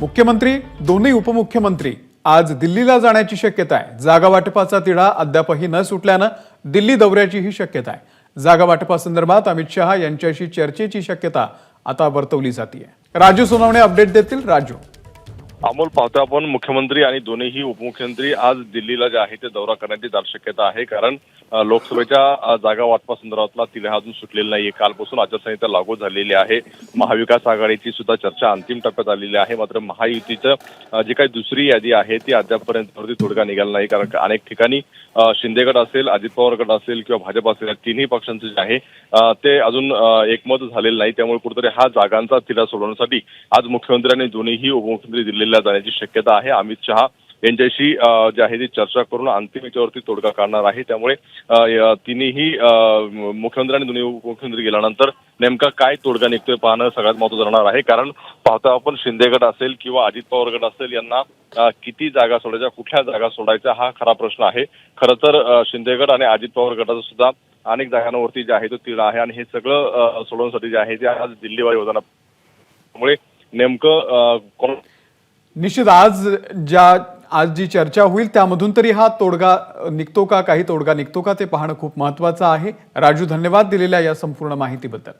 मुख्यमंत्री दोन्ही उपमुख्यमंत्री आज दिल्लीला जाण्याची शक्यता आहे. जागा वाटपाचा तिढा अद्यापही न सुटल्यानं दिल्ली दौऱ्याचीही शक्यता आहे. जागा वाटपासंदर्भात अमित शहा यांच्याशी चर्चेची शक्यता आता वर्तवली जाते राजू सोनवणे अपडेट देतील. राजू. अमोल पाहतो आपण मुख्यमंत्री आणि दोन्हीही उपमुख्यमंत्री आज दिल्लीला जे आहे ते दौरा करण्याची शक्यता आहे. कारण लोकसभेच्या जागा वाटपासंदर्भातला तिढा अजून सुटलेला नाहीये. कालपासून आचारसंहिता लागू झालेली आहे. महाविकास आघाडीची सुद्धा चर्चा अंतिम टप्प्यात आलेली आहे. मात्र महायुतीचं जी काही दुसरी यादी आहे ती अद्यापपर्यंत वरती तोडगा निघाला नाही. कारण अनेक ठिकाणी शिंदेगड शिंदे गट असेल अजित पवार गट असेल किंवा भाजप असेल या तिन्ही पक्षांचं जे आहे ते अजून एकमत झालेलं नाही. त्यामुळे कुठेतरी हा जागांचा तिढा सोडवण्यासाठी आज मुख्यमंत्र्यांनी दोन्हीही उपमुख्यमंत्री दिल्लीला जाण्याची शक्यता आहे. अमित शहा यांच्याशी जे आहे ती चर्चा करून अंतिम याच्यावरती तोडगा काढणार आहे. त्यामुळे तिन्ही मुख्यमंत्री आणि दोन्ही उपमुख्यमंत्री गेल्यानंतर नेमका काय तोडगा निघतोय पाहणं सगळ्यात महत्त्वाचं राहणार आहे. कारण पाहता आपण शिंदे गट असेल किंवा अजित पवार गट असेल यांना किती जागा सोडायच्या कुठल्या जागा सोडायच्या हा खरा प्रश्न आहे. खरं तर शिंदेगड शिंदे गट आणि अजित पवार गटाचा सुद्धा अनेक जागांवरती जे आहे तो तिढा आहे आणि हे सगळं सोडवण्यासाठी जे आहे ते आज दिल्लीवर योजना त्यामुळे नेमकं निश्चित आज ज्या आज जी चर्चा होईल त्यामधून तरी हा तोडगा निघतो का काही तोडगा निघतो का ते पाहणं खूप महत्वाचं आहे. राजू धन्यवाद दिलेल्या या संपूर्ण माहितीबद्दल.